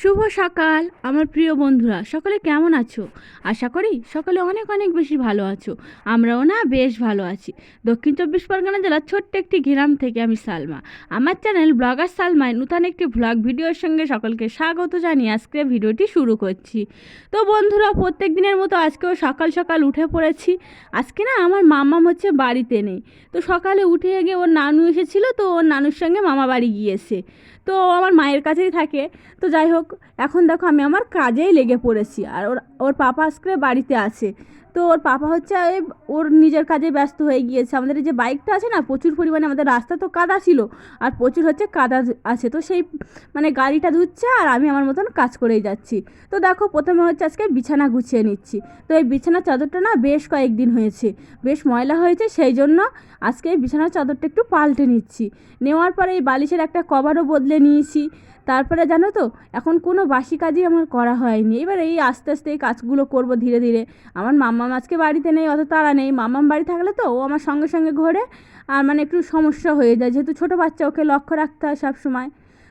শুভ সকাল, আমার প্রিয় বন্ধুরা। সকলে কেমন আছো? আশা করি সকলে অনেক অনেক বেশি ভালো আছো। আমরাও না বেশ ভালো আছি। দক্ষিণ চব্বিশ পরগনা জেলার ছোট্ট একটি গ্রাম থেকে আমি সালমা। আমার চ্যানেল ব্লগার সালমায় নূতন একটি ভ্লগ ভিডিওর সঙ্গে সকলকে স্বাগত জানিয়ে আজকে ভিডিওটি শুরু করছি। তো বন্ধুরা, প্রত্যেক দিনের মতো আজকেও সকাল সকাল উঠে পড়েছি। আজকে না আমার মামাম হচ্ছে বাড়িতে নেই। তো সকালে উঠে গিয়ে ওর নানু এসেছিল, তো ওর নানুর সঙ্গে মামা বাড়ি গিয়েছে। তো আমার মায়ের কাছেই থাকে। তো যাই হোক এখন দেখো আমি আমার কাজেই লেগে পড়েছি আর ওর ওর পাপা আজকে বাড়িতে আছে। তো ওর পাপা হচ্ছে ওর নিজের কাজে ব্যস্ত হয়ে গিয়েছে। আমাদের যে বাইকটা আছে না, প্রচুর পরিমাণে আমাদের রাস্তা তো কাদা ছিল, আর প্রচুর হচ্ছে কাদা আছে। তো সেই মানে গাড়িটা ধুচ্ছে আর আমি আমার মতন কাজ করেই যাচ্ছি। তো দেখো, প্রথমে হচ্ছে আজকে বিছানা গুছিয়ে নিচ্ছি। তো এই বিছানার চাদরটা না বেশ কয়েকদিন হয়েছে, বেশ ময়লা হয়েছে, সেই জন্য আজকে এই বিছানার চাদরটা একটু পাল্টে নিচ্ছি। নেওয়ার পরে এই বালিশের একটা কভারও বদলে নিয়েছি। তারপরে জানো তো, এখন কোনো বাসি কাজই আমার করা হয়নি। এবার এই আস্তে আস্তে এই কাজগুলো করব ধীরে ধীরে। আমার মাম্মাম আজকে বাড়িতে নেই অত তাড়া নেই। মাম্মাম বাড়ি থাকলে তো ও আমার সঙ্গে সঙ্গে ঘোরে, আর মানে একটু সমস্যা হয়ে যায়। যেহেতু ছোটো বাচ্চা, ওকে লক্ষ্য রাখতে হয় সব সময়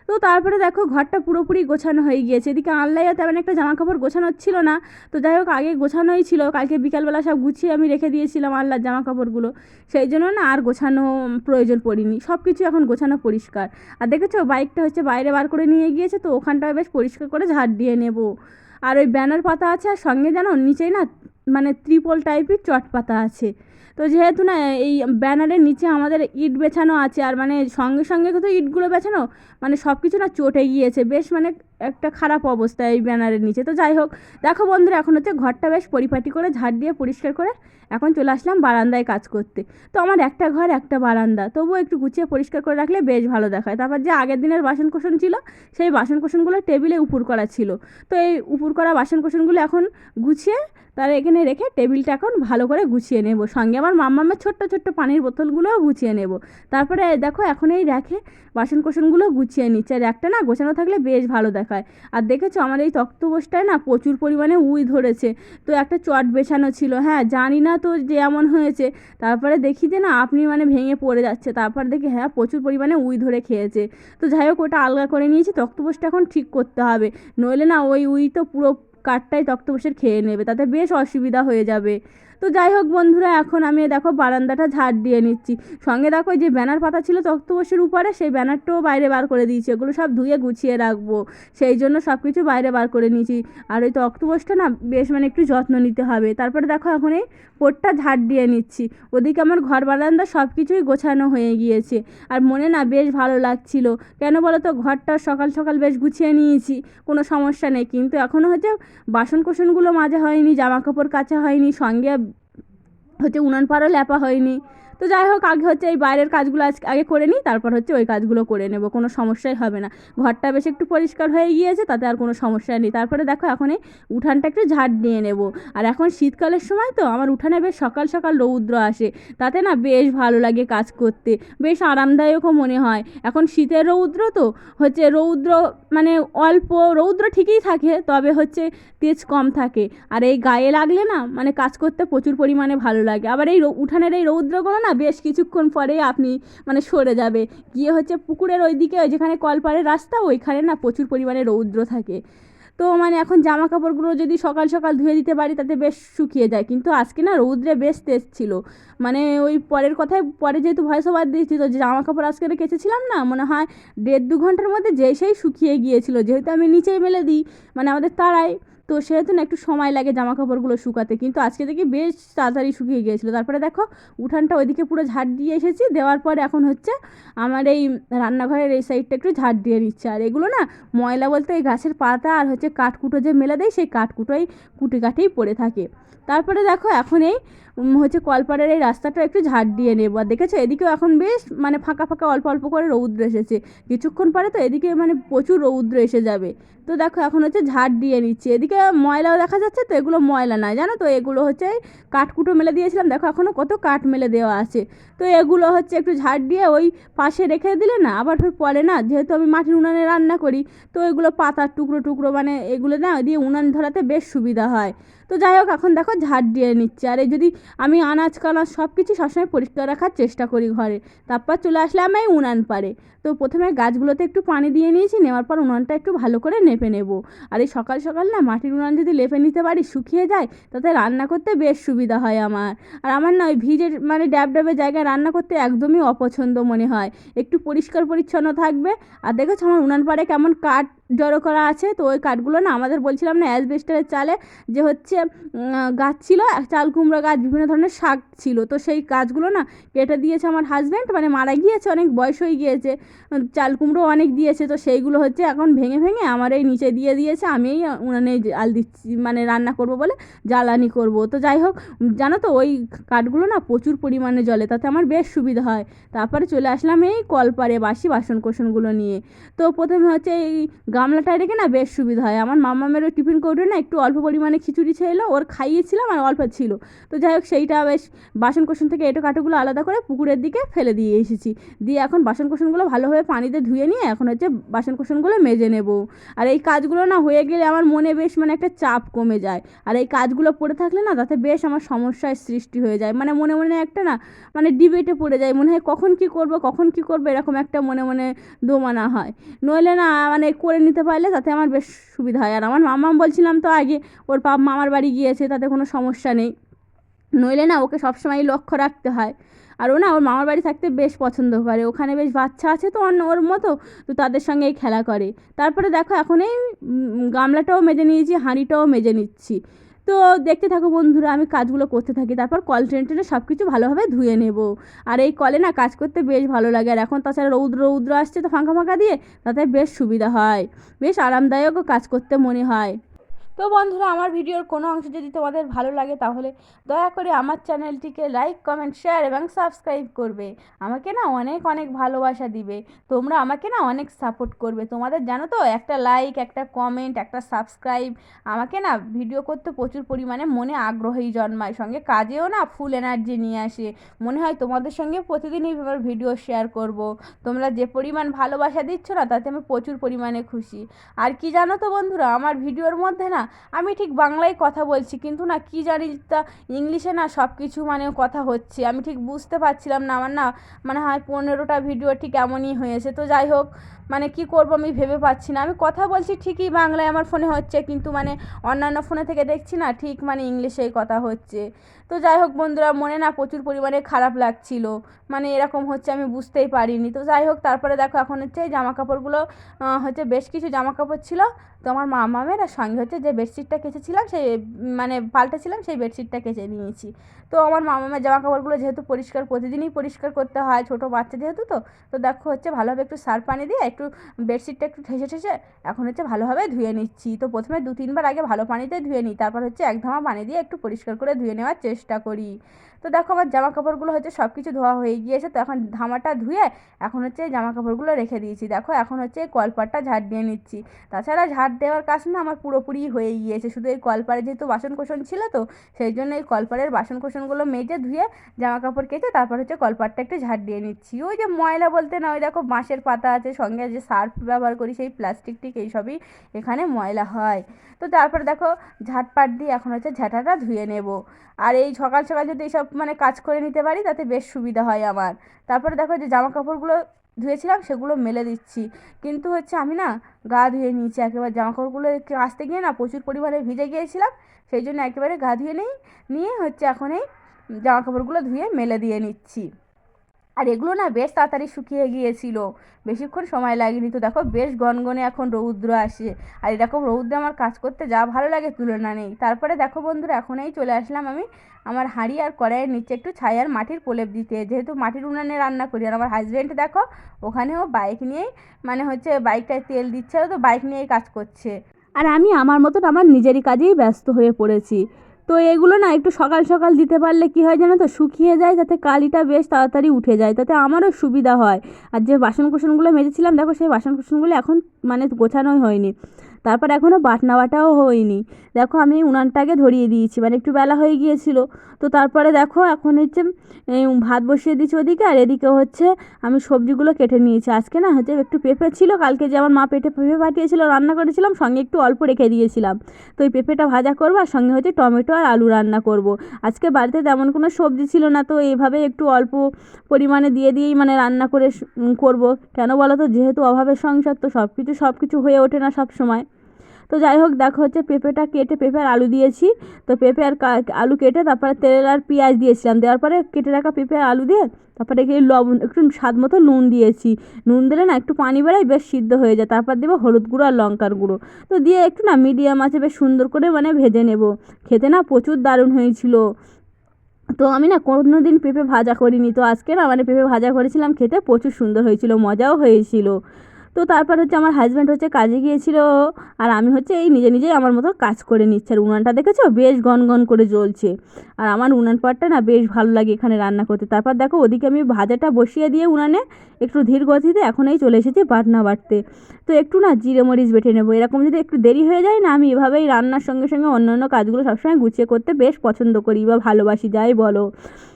তো তারপরে দেখো ঘরটা পুরোপুরি গোছানো হয়ে গিয়েছে। এদিকে আনলাইয়া তেমন একটা জামা কাপড় গোছানো ছিল না। তো যাই হোক, আগে গোছানোই ছিল। কালকে বিকালবেলা সব গুছিয়ে আমি রেখে দিয়েছিলাম আল্লাহর জামা কাপড়গুলো সেই জন্য না আর গোছানো প্রয়োজন পড়িনি। সব কিছু এখন গোছানো পরিষ্কার। আর দেখেছ, বাইকটা হচ্ছে বাইরে বার করে নিয়ে গিয়েছে, তো ওখানটায় বেশ পরিষ্কার করে ঝাড় দিয়ে নেব। আর ওই ব্যানার পাতা আছে, আর সঙ্গে জানো নিচেই না মানে ত্রিপল টাইপের চট পাতা আছে। তো যেহেতু না, এই ব্যানারের নিচে আমাদের ইট বেছানো আছে, আর মানে সঙ্গে সঙ্গে তো ইটগুলো বেছানো মানে সব কিছু না চটে গিয়েছে। বেশ মানে একটা খারাপ অবস্থা এই ব্যানারের নিচে। তো যাই হোক, দেখো বন্ধুরা, এখন হচ্ছে ঘরটা বেশ পরিপাটি করে, ঝাড় দিয়ে পরিষ্কার করে এখন চলে আসলাম বারান্দায় কাজ করতে। তো আমার একটা ঘর, একটা বারান্দা, তবুও একটু গুছিয়ে পরিষ্কার করে রাখলে বেশ ভালো দেখায়। তারপর যে আগের দিনের বাসন ছিল, সেই বাসন কোসনগুলো টেবিলে উপুর করা ছিল। তো এই উপুর করা বাসন কোসনগুলো এখন গুছিয়ে তার এখানে রেখে টেবিলটা এখন ভালো করে গুছিয়ে নেব। সঙ্গে আমার মাম্মামের ছোট্ট ছোট্ট পানির বোতলগুলোও গুছিয়ে নেব। তারপরে, দেখো, এখন এই র্যাকে বাসন কোসনগুলো গুছিয়ে নিচ্ছে। আর একটা না গোছানো থাকলে বেশ ভালো দেখায়। আর দেখেছ আমার এই তক্তবোসটায় না প্রচুর পরিমাণে উই ধরেছে। তো একটা চট বেছানো ছিল হ্যাঁ জানি না তো যে এমন হয়েছে। তারপরে দেখি যে না আপনি মানে ভেঙে পড়ে যাচ্ছে। তারপর দেখি হ্যাঁ প্রচুর পরিমাণে উই ধরে খেয়েছে। তো যাই হোক, ওটা আলগা করে নিয়েছি তক্তবোসটা এখন ঠিক করতে হবে। নইলে না ওই উই তো পুরো কাঠটাই তক্তপোষের খেয়ে নেবে, তাতে বেশ অসুবিধা হয়ে যাবে। তো যাই হোক বন্ধুরা, এখন আমি দেখো বারান্দাটা ঝাড় দিয়ে নিচ্ছি। সঙ্গে দেখো যে ব্যানার পাতা ছিল তক্তপোষের উপরে, সেই ব্যানারটাও বাইরে বার করে দিয়েছি। ওগুলো সব ধুয়ে গুছিয়ে রাখব। সেই জন্য সব কিছু বাইরে বার করে নিয়েছি। আর ওই তক্তপোষটা না বেশ মানে একটু যত্ন নিতে হবে। তারপরে দেখো এখন এই পোটটা ঝাড় দিয়ে নিচ্ছি। ওদিকে আমার ঘর বারান্দা সব কিছুই গোছানো হয়ে গিয়েছে। আর মনে না বেশ ভালো লাগছিল। কেন বলো তো ঘরটা সকাল সকাল বেশ গুছিয়ে নিয়েছি, কোনো সমস্যা নেই। কিন্তু এখনও হচ্ছে বাসন কোসনগুলো মাজা হয়নি জামা কাপড় কাচা হয়নি, সঙ্গে হচ্ছে উনান পাড়ও ল্যাপা হয়নি। তো যাই হোক, আগে হচ্ছে এই বাইরের কাজগুলো আজ আগে করে নিই, তারপর হচ্ছে ওই কাজগুলো করে নেব, কোনো সমস্যাই হবে না। ঘরটা বেশ একটু পরিষ্কার হয়ে গিয়েছে, তাতে আর কোনো সমস্যা নেই। তারপরে দেখো, এখন এই উঠানটা একটু ঝাড় দিয়ে নেব। আর এখন শীতকালের সময় তো আমার উঠানে বেশ সকাল সকাল রৌদ্র আসে, তাতে না বেশ ভালো লাগে কাজ করতে, বেশ আরামদায়কও মনে হয়। এখন শীতের রৌদ্র তো হচ্ছে রৌদ্র মানে অল্প, রৌদ্র ঠিকই থাকে, তবে হচ্ছে তেজ কম থাকে। আর এই গায়ে লাগলে না মানে কাজ করতে প্রচুর পরিমাণে ভালো লাগে। আবার এই উঠানের এই রৌদ্রগুলো না বেশ কিছুক্ষণ পরেই আপনি মানে সরে যাবে। গিয়ে হচ্ছে পুকুরের ওই যেখানে কলপাড়ের রাস্তা, ওইখানে না প্রচুর পরিমাণে রৌদ্র থাকে। তো মানে এখন জামা কাপড়গুলো যদি সকাল সকাল ধুয়ে দিতে পারি, তাতে বেশ শুকিয়ে যায়। কিন্তু আজকে না রৌদ্রে বেশ তেজ ছিল। মানে ওই পরের কথায়, পরে যেহেতু ভয়েস ওভার দিয়েছি, তো জামা কাপড় আজকে কেচেছিলাম না, মনে হয় দেড় দু ঘণ্টার মধ্যে যে সেই শুকিয়ে গিয়েছিল। যেহেতু আমি নিচেই মেলে দিই মানে আমাদের তারাই তো সেহেতু না একটু সময় লাগে জামা কাপড়গুলো শুকাতে। কিন্তু আজকে দেখি বেশ তাড়াতাড়ি শুকিয়ে গিয়েছিল। তারপরে দেখো, উঠানটা ওইদিকে পুরো ঝাড় দিয়ে এসেছি। দেওয়ার পর এখন হচ্ছে আমার এই রান্নাঘরের এই সাইডটা একটু ঝাড় দিয়ে নিচ্ছে। আর এগুলো না, ময়লা বলতে এই গাছের পাতা আর হচ্ছে কাঠকুটো যে মেলে দেয়, সেই কাঠকুটোই কুটে কাঠেই পড়ে থাকে। তারপরে দেখো, এখন এই হচ্ছে কলপাড়ের এই রাস্তাটা একটু ঝাড় দিয়ে নেব। আর দেখেছ, এদিকেও এখন বেশ মানে ফাঁকা ফাঁকা অল্প অল্প করে রৌদ্র এসেছে। কিছুক্ষণ পরে তো এদিকে মানে প্রচুর রৌদ্র এসে যাবে। তো দেখো, এখন হচ্ছে ঝাড় দিয়ে নিচ্ছে। এদিকে ময়লাও দেখা যাচ্ছে তো, এগুলো ময়লা নয়, জানো তো? এগুলো হচ্ছে কাঠকুটো মেলে দিয়েছিলাম, দেখো এখনও কত কাঠ মেলে দেওয়া আছে। তো এগুলো হচ্ছে একটু ঝাড় দিয়ে ওই পাশে রেখে দিলে না, আবার ফের পরে না, যেহেতু আমি মাটির উনানে রান্না করি, তো এগুলো পাতার টুকরো টুকরো মানে এগুলো না দিয়ে উনান ধরাতে বেশ সুবিধা হয়। তো যাই হোক, এখন দেখো ঝাড় দিয়ে নিচ্ছে। আর এই যদি আমি আনাজ, কানাজ সব কিছু সবসময় পরিষ্কার রাখার চেষ্টা করি ঘরে, তারপর চলে আসলাম এই উনান পারে তো প্রথমে গাছগুলোতে একটু পানি দিয়ে নিয়েছি, নেওয়ার পর উনানটা একটু ভালো করে নেপে নেব। আর এই সকাল সকাল না মাটির উনান যদি লেপে নিতে পারি, শুকিয়ে যায়, তাতে রান্না করতে বেশ সুবিধা হয় আমার। আর আমার না ওই ভিজের মানে ড্যাব ড্যাবের জায়গায় রান্না করতে একদমই অপছন্দ মনে হয়। একটু পরিষ্কার পরিচ্ছন্ন থাকবে। আর দেখেছ আমার উনান পাড়ে কেমন কাঠ জড়ো করা আছে। তো ওই কাঠগুলো না আমাদের বলছিলাম না অ্যাসবেস্টারের চালে যে হচ্ছে গাছ ছিল, চাল, কুমড়ো গাছ, বিভিন্ন ধরনের শাক ছিল। তো সেই গাছগুলো না কেটে দিয়েছে আমার হাজব্যান্ড মানে মারা গিয়েছে, অনেক বয়স হয়ে গিয়েছে। চাল, কুমড়ো অনেক দিয়েছে। তো সেইগুলো হচ্ছে এখন ভেঙে ভেঙে আমার এই নিচে দিয়ে দিয়েছে। আমি উনানে জাল দিচ্ছি মানে রান্না করব বলে জ্বালানি করব। তো যাই হোক, জানো তো ওই কাঠগুলো না প্রচুর পরিমাণে জলে তাতে আমার বেশ সুবিধা হয়। তারপরে চলে আসলাম এই কলপারে বাসি বাসন কোসনগুলো নিয়ে। তো প্রথমে হচ্ছে এই গামলাটায় রেখে না বেশ সুবিধা হয়। আমার মামামের ওই টিফিন কৌটো না একটু অল্প পরিমাণে খিচুড়ি ছিল, ওর খাইয়েছিলাম আর অল্প ছিল। তো যাই হোক, সেইটা বেশ বাসন থেকে এটো কাটোগুলো আলাদা করে পুকুরের দিকে ফেলে দিয়ে এসেছি। দিয়ে এখন বাসন কোসনগুলো ভালোভাবে পানিতে ধুয়ে নিয়ে এখন হচ্ছে বাসন কোসনগুলো মেজে নেব। আর এই কাজগুলো না হয়ে গেলে আমার মনে বেশ মানে একটা চাপ কমে যায়। আর এই কাজগুলো পড়ে থাকলে না তাতে বেশ আমার সমস্যার সৃষ্টি হয়ে যায়। মানে মনে মনে একটা না মানে ডিবেটে পড়ে যায়। মনে হয় কখন কি করব, কখন কি করব, এরকম একটা মনে মনে দোমানা হয়। নইলে না মানে করে নিতে পারলে তাতে আমার বেশ সুবিধা হয়। আর আমার মামা বলছিলাম তো আগে, ওর পাপ মামার বাড়ি গিয়েছে, তাতে কোনো সমস্যা নেই। নইলে না, ওকে সবসময় লক্ষ্য রাখতে হয়। আর ও না, ওর মামার বাড়ি থাকতে বেশ পছন্দ করে। ওখানে বেশ বাচ্চা আছে তো, অন্য ওর মতো, তো তাদের সঙ্গেই খেলা করে। তারপরে দেখো, এখন এই গামলাটাও মেজে নিয়েছি, হাঁড়িটাও মেজে নিচ্ছি। তো দেখতে থাকো বন্ধুরা, আমি কাজগুলো করতে থাকি, তারপর কল টেনে টেনে সব কিছু ভালোভাবে ধুয়ে নেব। আর এই কলে না কাজ করতে বেশ ভালো লাগে, আর এখন তাছাড়া রৌদ্র রৌদ্র আসছে তো ফাঁকা ফাঁকা দিয়ে, তাতে বেশ সুবিধা হয়, বেশ আরামদায়কও কাজ করতে মনে হয়। তো বন্ধুরা, আমার ভিডিওর কোনো অংশ যদি তোমাদের ভালো লাগে, তাহলে দয়া করে আমার চ্যানেলটিকে লাইক, কমেন্ট, শেয়ার এবং সাবস্ক্রাইব করবে। আমাকে না অনেক অনেক ভালোবাসা দিবে। তোমরা আমাকে না অনেক সাপোর্ট করবে। তোমাদের জানো তো, একটা লাইক, একটা কমেন্ট, একটা সাবস্ক্রাইব আমাকে না ভিডিও করতে প্রচুর পরিমাণে মনে আগ্রহী জন্মায়। সঙ্গে কাজেও না ফুল এনার্জি নিয়ে আসে। মনে হয় তোমাদের সঙ্গে প্রতিদিনই আমার ভিডিও শেয়ার করব। তোমরা যে পরিমাণ ভালোবাসা দিচ্ছ না, তাতে আমি প্রচুর পরিমাণে খুশি। আর কি জানো তো বন্ধুরা, আমার ভিডিওর মধ্যে না আমি ঠিক বাংলায় কথা বলছি, কিন্তু না কি জানি তা ইংলিশে না সব কিছু মানে কথা হচ্ছে। আমি ঠিক বুঝতে পারছিলাম না, আমার না মানে হয় পনেরোটা ভিডিও ঠিক এমনই হয়েছে। তো যাই হোক মানে কি করব আমি ভেবে পাচ্ছি না। আমি কথা বলছি ঠিকই বাংলায়, আমার ফোনে হচ্ছে, কিন্তু মানে অন্যান্য ফোনে থেকে দেখছি না ঠিক মানে ইংলিশেই কথা হচ্ছে। তো যাই হোক বন্ধুরা, মনে না প্রচুর পরিমাণে খারাপ লাগছিল। মানে এরকম হচ্ছে আমি বুঝতেই পারিনি। তো যাই হোক, তারপরে দেখো এখন হচ্ছে এই জামা কাপড়গুলো হচ্ছে বেশ কিছু জামা কাপড় ছিল। তো আমার মামামের আর সঙ্গে হচ্ছে যে বেডশিটটা কেচেছিলাম, সেই মানে পাল্টেছিলাম, সেই বেডশিটটা কেচে নিয়েছি। তো আমার মামামের জামা কাপড়গুলো যেহেতু পরিষ্কার, প্রতিদিনই পরিষ্কার করতে হয়, ছোটো বাচ্চা যেহেতু তো তো দেখো হচ্ছে ভালোভাবে একটু সার্ফ পানি দিয়ে একটু বেডশিটটা একটু ঠেসে ঠেসে এখন হচ্ছে ভালোভাবে ধুয়ে নিচ্ছি। তো প্রথমে দু তিনবার আগে ভালো পানিতে ধুয়ে নিই, তারপর হচ্ছে এক ধামা পানি দিয়ে একটু পরিষ্কার করে ধুয়ে নেওয়ার চেষ্টা করি। তো দেখো আমার জামা কাপড়গুলো হচ্ছে সব কিছু ধোয়া হয়ে গিয়েছে, তো এখন ধামাটা ধুয়ে এখন হচ্ছে জামা কাপড়গুলো রেখে দিয়েছি। দেখো এখন হচ্ছে কলপাটটা ঝাড় দিয়ে নিচ্ছি। তাছাড়া ঝাড় দেওয়ার কাজ না আমার পুরোপুরি হয়ে গিয়েছে। শুধু এই কলপারে যেহেতু বাসন কোসন ছিল তো, সেই জন্য এই কলপারের বাসন কোসনগুলো মেজে ধুয়ে জামা কাপড় কেচে তারপর হচ্ছে কলপাটটা একটু ঝাড় দিয়ে নিচ্ছি। ওই যে ময়লা বলতে না, ওই দেখো বাঁশের পাতা আছে, সঙ্গে যে সার্ফ ব্যবহার করি, সেই প্লাস্টিক টিক এইসবই এখানে ময়লা হয়। তো তারপরে দেখো ঝাঁটপাট দিয়ে এখন হচ্ছে ঝাঁটাটা ধুয়ে নেব। আর এই সকাল সকাল যদি এইসব মানে কাজ করে নিতে পারি, তাতে বেশ সুবিধা হয় আমার। তারপরে দেখো যে জামা কাপড়গুলো ধুয়েছিলাম, সেগুলো মেলে দিচ্ছি। কিন্তু হচ্ছে আমি না গা ধুয়ে নিয়েছি, একেবারে জামাকাপড়গুলো আসতে গিয়ে না প্রচুর পরিমাণে ভিজে গিয়েছিলাম, সেই জন্য একেবারে গা ধুয়ে নিই, নিয়ে হচ্ছে এখন এই জামাকাপড়গুলো ধুয়ে মেলে দিয়ে নিচ্ছি। আর এগুলো না বেশ তাড়াতাড়ি শুকিয়ে গিয়েছিল। বেশিক্ষণ সময় লাগেনি তো। দেখো বেশ গনগনে এখন রৌদ্র আসে। আর এরকম রৌদ্রে আমার কাজ করতে যা ভালো লাগে তুলনা নেই। তারপরে দেখো বন্ধুরা এখনই চলে আসলাম আমি আমার হাঁড়ি আর কড়াইয়ের নিচে একটু ছায়ার মাটির প্রলেপ দিতে। যেহেতু মাটির উনানে রান্না করি আর আমার হাজব্যান্ড দেখো ওখানেও বাইক নিয়েই মানে হচ্ছে বাইকটায় তেল দিচ্ছে তো বাইক নিয়েই কাজ করছে। আর আমি আমার মতন আমার নিজেরই কাজেই ব্যস্ত হয়ে পড়েছি। তো এগুলো না একটু সকাল সকাল দিতে পারলে কি হয় জানো তো? শুকিয়ে যায় যাতে কালিটা বেশ তাড়াতাড়ি উঠে যায়, তাতে আমারও সুবিধা হয়। আর যে বাসন কুসনগুলো মেজেছিলাম, দেখো সেই বাসন কুসনগুলো এখন মানে গোছানোই হয়নি। তারপর এখনও বাটনা বাটাও হয়নি। দেখো আমি উনানটাকে ধরিয়ে দিয়েছি মানে একটু বেলা হয়ে গিয়েছিল। তো তারপরে দেখো এখন হচ্ছে ভাত বসিয়ে দিয়েছি ওদিকে, আর এদিকে হচ্ছে আমি সবজিগুলো কেটে নিয়েছি। আজকে না হচ্ছে একটু পেঁপে ছিল, কালকে যে আমার মা পেটে পেঁপে পাঠিয়েছিল, রান্না করেছিলাম, সঙ্গে একটু অল্প রেখে দিয়েছিলাম। তো ওই পেঁপেটা ভাজা করব, আর সঙ্গে হচ্ছে টমেটো আর আলু রান্না করব। আজকে বাড়িতে তেমন কোনো সবজি ছিল না, তো এইভাবে একটু অল্প পরিমাণে দিয়ে দিয়েই মানে রান্না করে করব। কেন বলো তো, যেহেতু অভাবের সংসার, তো সব কিছু সব কিছু হয়ে ওঠে না সব সময় তো যাই হোক, দেখো হচ্ছে পেঁপেটা কেটে পেঁপে আর আলু দিয়েছি। তো পেঁপে আর আলু কেটে তারপরে তেল আর পেঁয়াজ দিয়েছিলাম। দেওয়ার পরে কেটে রাখা পেঁপে আর আলু দিয়ে তারপরে এখানে লবণ, একটু স্বাদ মতো নুন দিয়েছি। নুন দিলে না একটু পানি বেড়ায় বেশ সিদ্ধ হয়ে যায়। তারপর দেবো হলুদ গুঁড়ো আর লঙ্কার গুঁড়ো। তো দিয়ে একটু না মিডিয়াম আছে, বেশ সুন্দর করে মানে ভেজে নেব। খেতে না প্রচুর দারুণ হয়েছিল। তো আমি না কোনো দিন পেঁপে ভাজা করিনি। তো আজকে না মানে পেঁপে ভাজা করেছিলাম, খেতে প্রচুর সুন্দর হয়েছিল, মজাও হয়েছিল। তো তারপর হচ্ছে আমার হাজব্যান্ড হচ্ছে কাজে গিয়েছিল আর আমি হচ্ছে এই নিজে নিজেই আমার মতো কাজ করে নিচ্ছি। আর উনানটা দেখেছ? বেশ গনগন করে জ্বলছে। আর আমার উনান পাটটা না বেশ ভালো লাগে এখানে রান্না করতে। তারপর দেখো ওদিকে আমি ভাজাটা বসিয়ে দিয়ে উনানে একটু ধীর গতিতে এখন এই চলে এসেছি বাটনা বাটতে। তো একটু না জিরে মরিচ বেটে নেব। এরকম যদি একটু দেরি হয়ে যায় না, আমি এভাবেই রান্নার সঙ্গে সঙ্গে অন্য অন্য কাজগুলো সবসময় গুছিয়ে করতে বেশ পছন্দ করি বা ভালোবাসি, যাই বলো।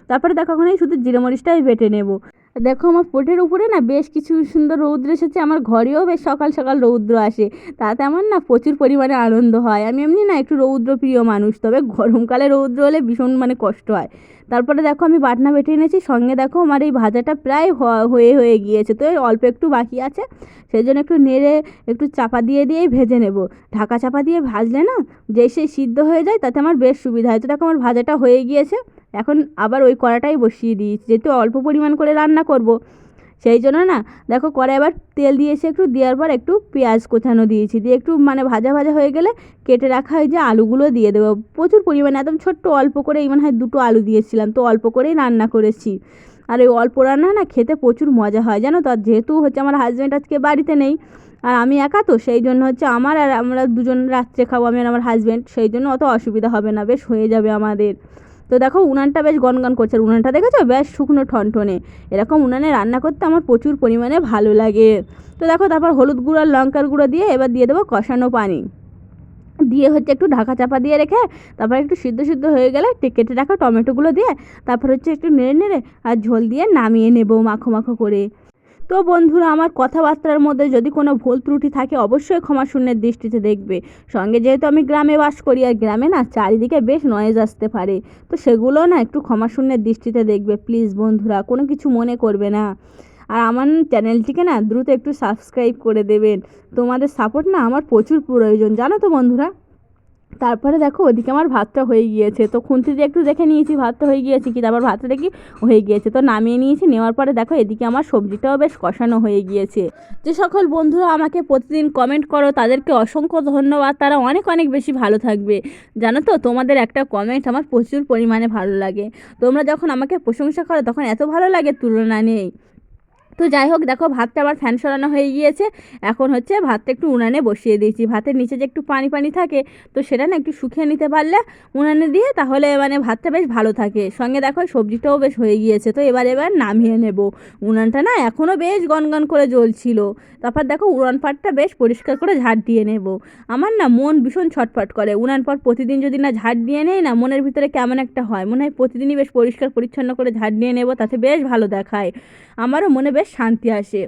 তারপরে দেখো এখন এই শুধু জিরে মরিচটাই বেটে নেব। দেখো আমার পোটের উপরে না বেশ কিছু সুন্দর রৌদ্র এসেছে, আমার ঘরেও বেশ সকাল সকাল রৌদ্র আসে তাতে আমার না প্রচুর পরিমাণে আনন্দ হয়। আমি এমনি না একটু রৌদ্র প্রিয় মানুষ, তবে গরমকালে রৌদ্র হলে ভীষণ মানে কষ্ট হয়। তারপরে দেখো আমি বাটনা বেটে এনেছি, সঙ্গে দেখো আমার এই ভাজাটা প্রায় হয়ে হয়ে গিয়েছে, তো অল্প একটু বাকি আছে সেই জন্য একটু নেড়ে, একটু চাপা দিয়ে, দিয়েই ভেজে নেব। ঢাকা চাপা দিয়ে ভাজলে না যে সেই সিদ্ধ হয়ে যায়, তাতে আমার বেশ সুবিধা হয়, তো দেখো আমার ভাজাটা হয়ে গিয়েছে এখন আবার ওই কড়াটাই বসিয়ে দিয়েছি, যেহেতু অল্প পরিমাণ করে রান্না করব। সেই জন্য না, দেখো কড়াই এবার তেল দিয়েছি একটু দেওয়ার পর একটু পেঁয়াজ কোচানো দিয়েছি। দিয়ে একটু মানে ভাজা ভাজা হয়ে গেলে কেটে রাখা হয় যে আলুগুলো দিয়ে দেবো। প্রচুর পরিমাণে, একদম ছোট্ট অল্প করে মনে হয় দুটো আলু দিয়েছিলাম, তো অল্প করেই রান্না করেছি। আর ওই অল্প রান্না না খেতে প্রচুর মজা হয়, জানো তো? আর যেহেতু হচ্ছে আমার হাজব্যান্ড আজকে বাড়িতে নেই, আর আমি একা তো, সেই জন্য হচ্ছে আমার আর আমরা দুজন রাত্রে খাব, আমি আর আমার হাজব্যান্ড সেই জন্য অত অসুবিধা হবে না, বেশ হয়ে যাবে আমাদের। তো দেখো উনানটা বেশ গনগন করছে উনানটা দেখেছ? বেশ শুকনো ঠনঠনে। এরকম উনানে রান্না করতে আমার প্রচুর পরিমাণে ভালো লাগে। তো দেখো, তারপর হলুদ গুঁড়ো আর লঙ্কার গুঁড়ো দিয়ে এবার দিয়ে দেবো কষানো পানি। দিয়ে হচ্ছে একটু ঢাকা চাপা দিয়ে রেখে, তারপর একটু সিদ্ধ সিদ্ধ হয়ে গেলে কেটে রাখা টমেটোগুলো দিয়ে, তারপর হচ্ছে একটু নেড়ে নেড়ে আর ঝোল দিয়ে নামিয়ে নেব মাখো মাখো করে। তো বন্ধুরা, আমার কথাবার্তার মধ্যে যদি কোনো ভুল ত্রুটি থাকে, অবশ্যই ক্ষমা শূন্যের দৃষ্টিতে দেখবে। সঙ্গে যেহেতু আমি গ্রামে বাস করি, আর গ্রামে না চারিদিকে বেশ নয়েজ আসতে পারে, তো সেগুলো না একটু ক্ষমা শূন্যের দৃষ্টিতে দেখবে। প্লিজ বন্ধুরা, কোনো কিছু মনে করবে না। আর আমার চ্যানেলটিকে না দ্রুত একটু সাবস্ক্রাইব করে দেবেন। তোমাদের সাপোর্ট না আমার প্রচুর প্রয়োজন, জানো তো বন্ধুরা? তারপরে দেখো ওদিকে আমার ভাতটা হয়ে গিয়েছে। তো খুন্তি দিয়ে একটু দেখে নিয়েছি, ভাতটা হয়ে গিয়েছে কি? তারপর ভাতটা দেখি হয়ে গিয়েছে। তো নামিয়ে নিয়েছি, নেওয়ার পরে দেখো এদিকে আমার সবজিটাও বেশ কষানো হয়ে গিয়েছে। যে সকল বন্ধুরা আমাকে প্রতিদিন কমেন্ট করো, তাদেরকে অসংখ্য ধন্যবাদ। তারা অনেক অনেক বেশি ভালো থাকবে। জানো তো, তোমাদের একটা কমেন্ট আমার প্রচুর পরিমাণে ভালো লাগে। তোমরা যখন আমাকে প্রশংসা করো, তখন এত ভালো লাগে তুলনা নেই। তো যাই হোক দেখো ভাতটা আবার ফ্যান সরানো হয়ে গিয়েছে। এখন হচ্ছে ভাতটা একটু উনানে বসিয়ে দিয়েছি। ভাতের নিচে যে একটু পানি পানি থাকে, তো সেটা না একটু শুকিয়ে নিতে পারলে উনানে দিয়ে তাহলে মানে ভাতটা বেশ ভালো থাকে। সঙ্গে দেখো সবজিটাও বেশ হয়ে গিয়েছে। তো এবার এবার নামিয়ে নেব। উনানটা না এখনও বেশ গনগন করে জ্বলছিল। তারপর দেখো উড়ান পাটটা বেশ পরিষ্কার করে ঝাড় দিয়ে নেব। আমার না মন ভীষণ ছটফট করে। উনান পর প্রতিদিন যদি না ঝাড় দিয়ে নেই না, মনের ভিতরে কেমন একটা হয়। মনে হয় প্রতিদিনই বেশ পরিষ্কার পরিচ্ছন্ন করে ঝাড় দিয়ে নেব, তাতে বেশ ভালো দেখায়। আমারও মনে বেশ শান্তি আসে।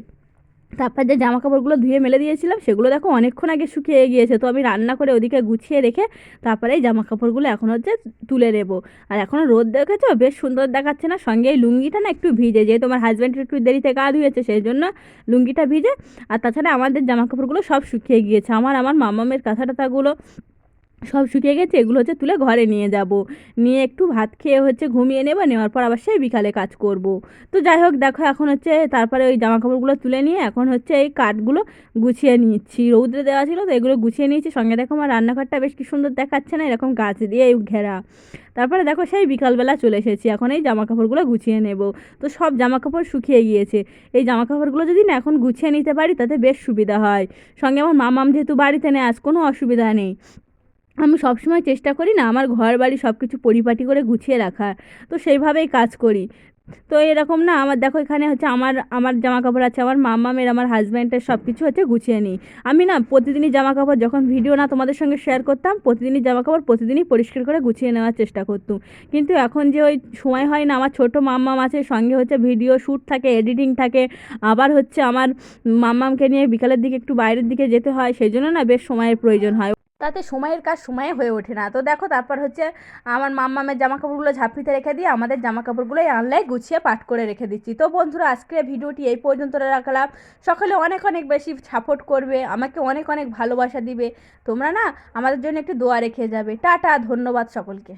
তারপর যে জামা কাপড়গুলো ধুয়ে মেলে দিয়েছিলাম, সেগুলো দেখো অনেকক্ষণ আগে শুকিয়ে গিয়েছে। তো আমি রান্না করে ওদিকে গুছিয়ে রেখে তারপরে এই জামা কাপড়গুলো এখন হচ্ছে তুলে নেব। আর এখনও রোদ দেখেছ? বেশ সুন্দর দেখাচ্ছে না? সঙ্গে এই লুঙ্গিটা না একটু ভিজে, যেহেতু আমার হাজব্যান্ড একটু দেরিতে গা ধুয়েছে, সেই জন্য লুঙ্গিটা ভিজে। আর তাছাড়া আমাদের জামা কাপড়গুলো সব শুকিয়ে গিয়েছে। আমার আমার মামামের কাঁথা টাথাগুলো সব শুকিয়ে গেছে, এগুলো হচ্ছে তুলে ঘরে নিয়ে যাব। নিয়ে একটু ভাত খেয়ে হচ্ছে ঘুমিয়ে নেব, নেওয়ার পর আবার সেই বিকালে কাজ করব। তো যাই হোক, দেখো এখন হচ্ছে তারপরে ওই জামা কাপড়গুলো তুলে নিয়ে এখন হচ্ছে এই কাঠগুলো গুছিয়ে নিচ্ছি। রৌদ্রে দেওয়া ছিল তো এগুলো গুছিয়ে নিয়েছি। সঙ্গে দেখো আমার রান্নাঘরটা বেশ কি সুন্দর দেখাচ্ছে না, এরকম গাছ দিয়ে ঘেরা। তারপরে দেখো সেই বিকালবেলা চলে এসেছি, এখন এই জামা কাপড়গুলো গুছিয়ে নেব। তো সব জামা কাপড় শুকিয়ে গিয়েছে। এই জামা কাপড়গুলো যদি না এখন গুছিয়ে নিতে পারি, তাতে বেশ সুবিধা হয়। সঙ্গে আমার মামাম যেহেতু বাড়িতে নেই, আজ কোনো অসুবিধা নেই। আমি সবসময় চেষ্টা করি না আমার ঘর বাড়ি সব কিছু পরিপাটি করে গুছিয়ে রাখার। তো সেইভাবেই কাজ করি। তো এরকম না, আমার দেখো এখানে হচ্ছে আমার আমার জামা কাপড় আছে, আমার মামামের আমার হাজব্যান্ডের সব কিছু হচ্ছে গুছিয়ে নিই। আমি না প্রতিদিনই জামা কাপড় যখন ভিডিও না তোমাদের সঙ্গে শেয়ার করতাম, প্রতিদিনই জামা কাপড় প্রতিদিনই পরিষ্কার করে গুছিয়ে নেওয়ার চেষ্টা করতাম। কিন্তু এখন যে ওই সময় হয় না, আমার ছোটো মাম্মাম আছে, সঙ্গে হচ্ছে ভিডিও শ্যুট থাকে এডিটিং থাকে, আবার হচ্ছে আমার মাম্মামকে নিয়ে বিকালের দিকে একটু বাইরের দিকে যেতে হয়, সেই জন্য না বেশ সময়ের প্রয়োজন হয়। তাতে সময়ের কাজ সময়ে হয়ে ওঠে না। তো দেখো, তারপর হচ্ছে আমার মাম্মামের জামা কাপড়গুলো ঝাঁপিতে রেখে দিয়ে আমাদের জামা কাপড়গুলো আনলাই গুছিয়ে পাট করে রেখে দিচ্ছি। তো বন্ধুরা আজকে ভিডিওটি এই পর্যন্ত রাখলাম। সকলে অনেক অনেক বেশি সাপোর্ট করবে, আমাকে অনেক অনেক ভালোবাসা দিবে। তোমরা না আমাদের জন্য একটু দোয়া রেখে যাবে। টাটা, ধন্যবাদ সকলকে।